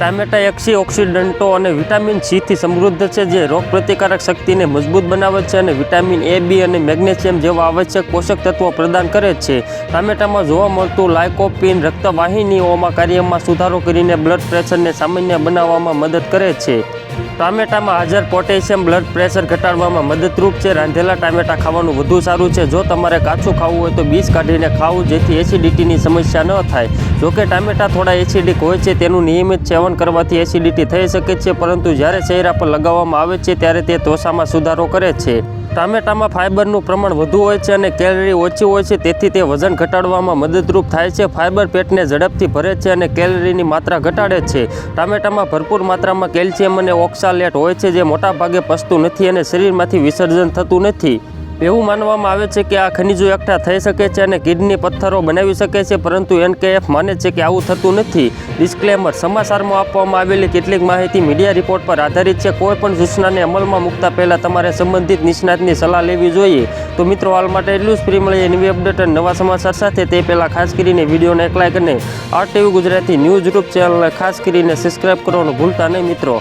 ટામેટા એક્સી ઓક્સિડન્ટો અને વિટામિન સીથી સમૃદ્ધ છે, જે રોગપ્રતિકારક શક્તિને મજબૂત બનાવે છે અને વિટામિન એ, બી અને મેગ્નેશિયમ જેવા આવશ્યક પોષક તત્વો પ્રદાન કરે છે. ટામેટામાં જોવા મળતું લાયકોપિન રક્તવાહિનીઓમાં કાર્યમાં સુધારો કરીને બ્લડ પ્રેશરને સામાન્ય બનાવવામાં મદદ કરે છે. ટામેટામાં હાજર પોટેશિયમ બ્લડ પ્રેશર ઘટાડવામાં મદદરૂપ છે. રાંધેલા ટામેટા ખાવાનું વધુ સારું છે. જો તમારે કાચું ખાવું હોય તો બીજ કાઢીને ખાવું, જેથી એસિડિટીની સમસ્યા ન થાય. જોકે ટામેટા થોડા એસિડિક હોય છે, તેનું નિયમિત સેવન કરવાથી એસિડિટી થઈ શકે છે, પરંતુ જ્યારે ચહેરા પર લગાવવામાં આવે છે, ત્યારે તે ત્વચામાં સુધારો કરે છે. ટામેટામાં ફાઇબરનું પ્રમાણ વધુ હોય છે અને કેલરી ઓછી હોય છે, તેથી તે વજન ઘટાડવામાં મદદરૂપ થાય છે. ફાઇબર પેટને ઝડપથી ભરે છે અને કેલરીની માત્રા ઘટાડે છે. ટામેટામાં ભરપૂર માત્રામાં કેલ્શિયમ અને ઓક્સાલેટ હોય છે જે મોટાભાગે પસતું નથી અને શરીરમાંથી વિસર્જન થતું નથી. એવું માનવામાં આવે છે કે આ ખનિજો એકઠા થઈ શકે છે અને કિડની પથ્થરો બનાવી શકે છે, પરંતુ એનકેએફ માને છે કે આવું થતું નથી. ડિસ્ક્લેમર, સમાચારમાં આપવામાં આવેલી કેટલીક માહિતી મીડિયા રિપોર્ટ પર આધારિત છે. કોઈ પણ સૂચનાને અમલમાં મૂકતા પહેલાં તમારે સંબંધિત નિષ્ણાતની સલાહ લેવી જોઈએ. તો મિત્રો, હાલ માટે એટલું જ. ફ્રી મળીએ નવી અપડેટ અને નવા સમાચાર સાથે. તે પહેલાં ખાસ કરીને વિડીયોને એક લાઈક અને R TV Gujarati news YouTube ચેનલને ખાસ કરીને સબસ્ક્રાઈબ કરવાનું ભૂલતા નહીં મિત્રો.